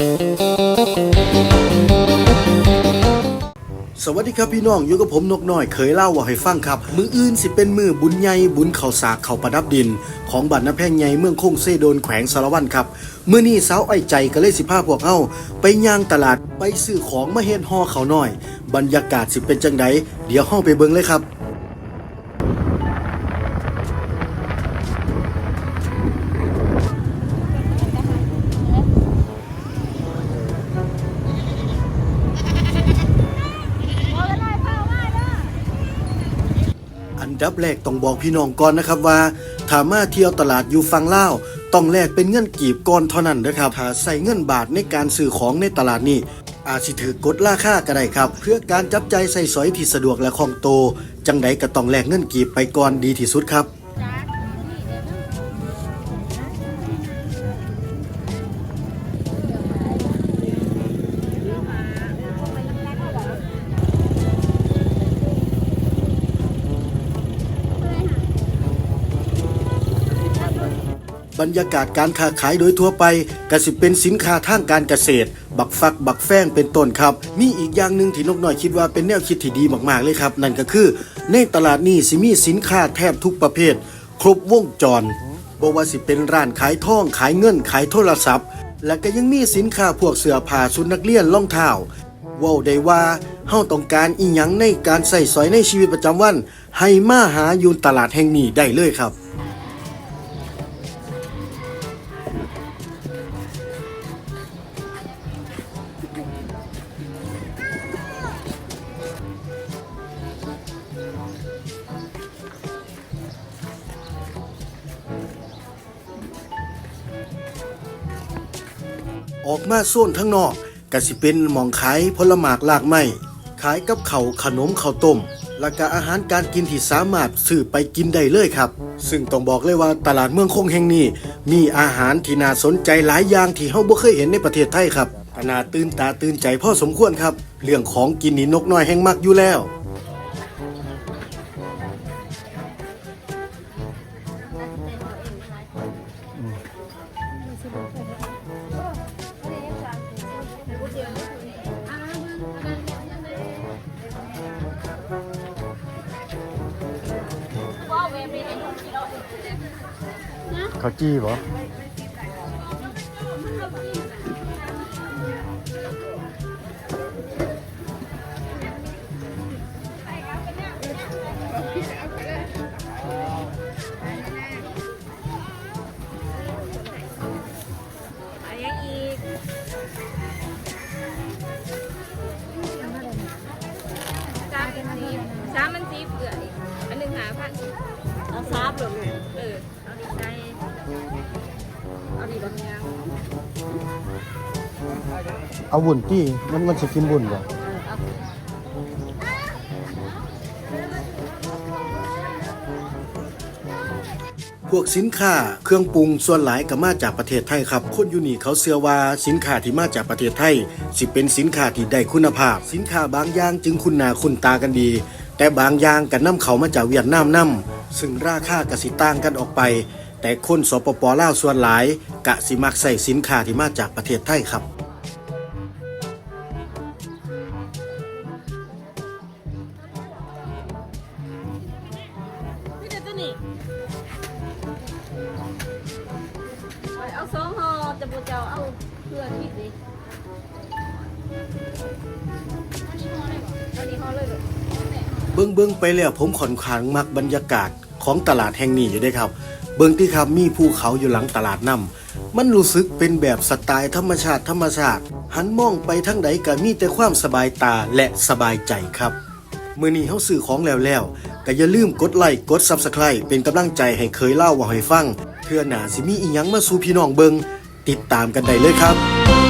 สวัสดีครับพี่น้องอยู่กับผมนกน้อยเคยเล่าว่าให้ฟังครับ มืออื่นสิเป็นมือบุญใหญ่บุญเข่าสากเข่าประดับดิน ของบัตรน้ำแพงใหญ่เมืองคงเซโดนแขวงสารวันครับมือนี้สาวอ้อใจก็เลยสิพาพวกเฮาไปย่างตลาดไปซื้อของมาเฮ็ดห่อเขาน้อย บรรยากาศสิเป็นจังไดเดี๋ยวเฮาไปเบิ่งเลยครับ ดับแรกต้องบอกพี่น้องก่อนนะครับว่าถ้ามาเที่ยวตลาดอยู่ฝั่งลาต้องแลกเป็นเงินกีบก่อนเท่านั้นนะครับถ้าใส่เงินบาทในการซื้อของในตลาดนี้ อาจสิถือกดราคาก็ได้ครับ เพื่อการจับใจใส่สอยที่สะดวกและคล่องโต จังใดก็ต้องแลกเงินกีบไปก่อนดีที่สุดครับ บรรยากาศการค้าขายโดยทั่วไปก็สิเป็นสินค้าทางการเกษตร บักฟัก บักแฟงเป็นต้นครับ มีอีกอย่างหนึ่งที่นกน้อยคิดว่าเป็นแนวคิดที่ดีมากๆเลยครับ นั่นก็คือ ในตลาดนี้สิมีสินค้าแทบทุกประเภท ครบวงจรบ่ว่าสิเป็นร้านขายทองขายเงินขายโทรศัพท์ และก็ยังมีสินค้าพวกเสื้อผ้าชุดนักเรียนรองเท้าว้าได้ว่าเฮาต้องการอีหยังในการใส่สอยในชีวิตประจำวัน ให้มาหาอยู่ตลาดแห่งนี้ได้เลยครับ ออกมาโซนทั้งนอกก็สิเป็นหมองขายผลหมากลากไม้ขายกับเขาวขนมข้าวต้ม และก็อาหารการกินที่สามารถซื้อไปกินได้เลยครับ ซึ่งต้องบอกเลยว่าตลาดเมืองคงแห่งนี้ มีอาหารที่น่าสนใจหลายอย่างที่เฮาบ่เคยเห็นในประเทศไทยครับขนาดตื่นตาตื่นใจพอสมควรครับ เรื่องของกินนี่นกน้อยแห่งมักอยู่แล้ว ข้าวจี้บ่ เอาบุญตี้มันมันสิกินบุญบ่พวกสินค้าเครื่องปรุงส่วนหลายก็มาจากประเทศไทยครับ คนยูนี่เขาเชื่อว่าสินค้าที่มาจากประเทศไทย สิเป็นสินค้าที่ได้คุณภาพ สินค้าบางอย่างจึงคุณหนาคุณตากันดี แต่บางอย่างก็นำเขามาจากเวียดนามนํซึ่งราคากสิต่างกันออกไป แต่คนสปปลาวส่วนหลายกะสิมักใส่สินค้าที่มาจากประเทศไทยครับ นี้เอาสองห่อจะบูเจ้าเอาเพื่อที่ดิอันนี้ห่อเลยเหรอเบิ้งเบิ้งไปแล้วผมค่อนข้างมักบรรยากาศของตลาดแห่งนี้อยู่เด้ครับ เบิ้งที่ครับมีภูเขาอยู่หลังตลาดนํมันรู้สึกเป็นแบบสไตล์ธรรมชาติธรรมชาติ หันมองไปทั้งใดก็มีแต่ความสบายตาและสบายใจครับ มื้อนี้เฮาซื้อของแล้วแล้ว ก็อย่าลืมกดไลค์กด Subscribe เป็นกำลังใจให้เคยเล่าว่าให้ฟังเพื่อหน้าสิมีอีหยังมาสู่พี่น้องเบิงติดตามกันได้เลยครับ